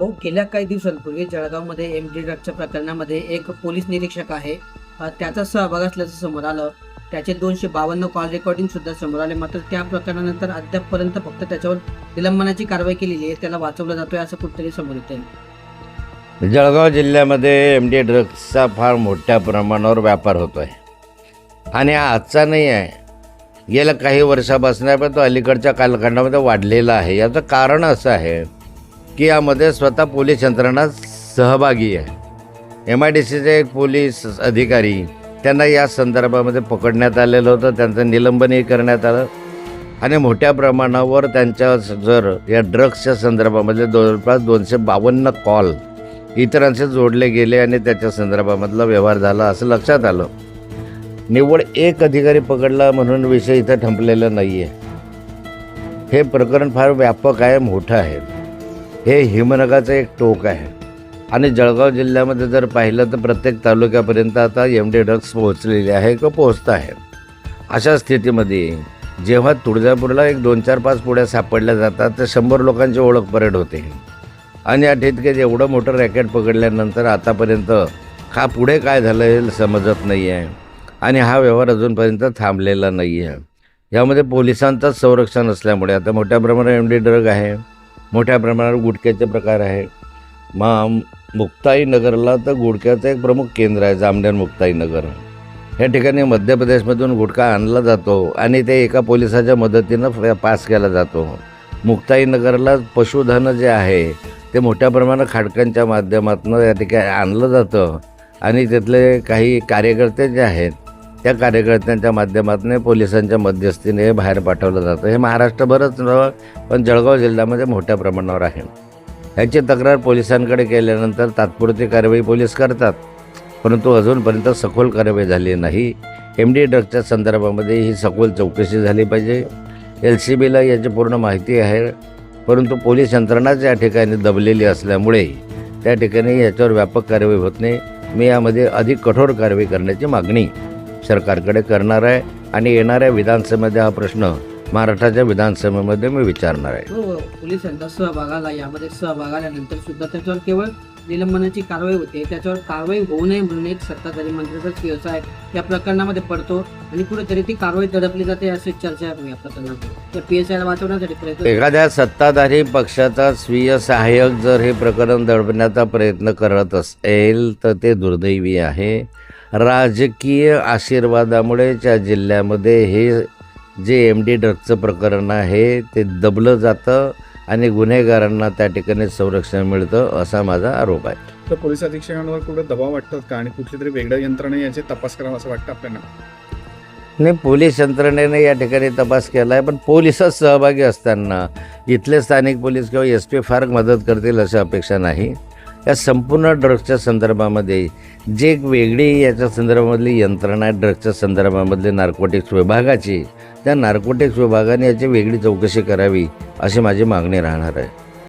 गेल्या काही दिवसांपूर्वी जळगावमध्ये एम डी ड्रगच्या प्रकरणामध्ये एक पोलीस निरीक्षक आहे. त्याचा सहभाग असल्याचं समोर आलं. त्याचे दोनशे बावन्न कॉल रेकॉर्डिंग सुद्धा समोर आले. मात्र त्या प्रकरणानंतर अद्यापपर्यंत फक्त त्याच्यावर निलंबनाची कारवाई केलेली आहे. त्याला वाचवलं जातोय असं कुठेतरी समोर येते जळगाव जिल्ह्यामध्ये एम डी ड्रग्सचा फार मोठ्या प्रमाणावर व्यापार होतो आहे आणि हा आजचा नाही आहे. गेल्या काही वर्षापासून आहे पण तो अलीकडच्या कालखंडामध्ये वाढलेला आहे. याचं कारण असं आहे की यामध्ये स्वतः पोलीस यंत्रणा सहभागी आहे. एम आय डी सीचे एक पोलीस अधिकारी त्यांना या संदर्भामध्ये पकडण्यात आलेलं होतं. त्यांचं निलंबनही करण्यात आलं. आणि मोठ्या प्रमाणावर त्यांच्या जर या ड्रग्सच्या संदर्भामध्ये जवळपास दोनशे बावन्न कॉल इतरांशी जोडले गेले आणि त्याच्या संदर्भामधला व्यवहार झाला असं लक्षात आलं. निव्वळ एक अधिकारी पकडला म्हणून विषय इथं ठंपलेला नाही आहे हे प्रकरण फार व्यापक आहे मोठं आहे. हे हिमनगाचं एक टोक आहे. आणि जळगाव जिल्ह्यामध्ये जर पाहिलं तर प्रत्येक तालुक्यापर्यंत आता एम डी ड्रग्स पोहोचलेले आहे किंवा पोहोचत आहे. अशा स्थितीमध्ये जेव्हा तुळजापूरला एक दोन चार पाच पुढ्या सापडल्या जातात तर शंभर लोकांची ओळख परेड होते. आणि या ठिकाणी एवढं मोठं रॅकेट पकडल्यानंतर आतापर्यंत हा पुढे काय झालं हे समजत नाही आहे आणि हा व्यवहार अजूनपर्यंत थांबलेला नाही आहे यामध्ये पोलिसांचंच संरक्षण असल्यामुळे आता मोठ्या प्रमाणात एम डी ड्रग आहे. मोठ्या प्रमाणावर गुटख्याचे प्रकार आहे. मा मुक्ताई नगरला तर गुटख्याचं एक प्रमुख केंद्र आहे जामनेर मुक्ताई नगर. या ठिकाणी मध्य प्रदेशमधून गुटखा आणला जातो आणि ते एका पोलिसाच्या मदतीनं पास केला जातो. मुक्ताई नगरला पशुधन जे आहे ते मोठ्या प्रमाणात खाडकांच्या माध्यमातून या ठिकाणी आणलं जातं आणि तिथले काही कार्यकर्ते जे आहेत त्या कार्यकर्त्यांच्या माध्यमातून पोलिसांच्या मध्यस्थीने बाहेर पाठवलं जातं. हे महाराष्ट्रभरच पण जळगाव जिल्ह्यामध्ये मोठ्या प्रमाणावर आहे. ह्याची तक्रार पोलिसांकडे केल्यानंतर तात्पुरती कारवाई पोलीस करतात. परंतु अजूनपर्यंत सखोल कारवाई झाली नाही. एम डी ड्रगच्या संदर्भामध्ये ही सखोल चौकशी झाली पाहिजे. एल सी बीला याची पूर्ण माहिती आहे. परंतु पोलीस यंत्रणाच या ठिकाणी दबलेली असल्यामुळे त्या ठिकाणी याच्यावर व्यापक कारवाई होत नाही. मी यामध्ये अधिक कठोर कारवाई करण्याची मागणी सरकारकडे करणार आहे आणि येणाऱ्या विधानसभेमध्ये हा प्रश्न महाराष्ट्राच्या विधानसभेमध्ये मी विचारणार आहे. तो पोलिसांचा सहभाग आला यामध्ये सहभाग आल्यानंतर सुद्धा त्याच्यावर केवळ निलंबनाची कारवाई होते त्याच्यावर कारवाई होऊ नये म्हणून एक सत्ताधारी मंत्र्याचाच व्यवसाय या प्रकरणामध्ये पडतो आणि कुठेतरी ती कारवाई दडपली जाते अशी चर्चा आहे या प्रकरणात त्या पी एस आयला वाचवण्यासाठी प्रयत्न एखाद्या सत्ताधारी पक्षाचा स्वीय सहाय्यक जर हे प्रकरण दडपण्याचा प्रयत्न करत असेल तर ते दुर्दैवी आहे. राजकीय आशीर्वादामुळे त्या जिल्ह्यामध्ये हे जे एम डी ड्रगचं प्रकरण आहे ते दबलं जातं आणि गुन्हेगारांना त्या ठिकाणी संरक्षण मिळतं असा माझा आरोप आहे. तर पोलीस अधीक्षकांवर कुठे दबाव वाटतात का? आणि कुठली तरी वेगळ्या यंत्रणा याचे तपास करावा असं वाटतं आपल्याला? नाही पोलीस यंत्रणेने या ठिकाणी तपास केला आहे पण पोलिसच सहभागी असताना इथले स्थानिक पोलीस किंवा एस पी फार मदत करतील अशी अपेक्षा नाही. या संपूर्ण ड्रग्सच्या संदर्भामध्ये जे एक वेगळी याच्या संदर्भामधली यंत्रणा आहे ड्रग्सच्या संदर्भामधली नार्कोटिक्स विभागाची त्या नार्कोटिक्स विभागाने याची वेगळी चौकशी करावी अशी माझी मागणी राहणार आहे.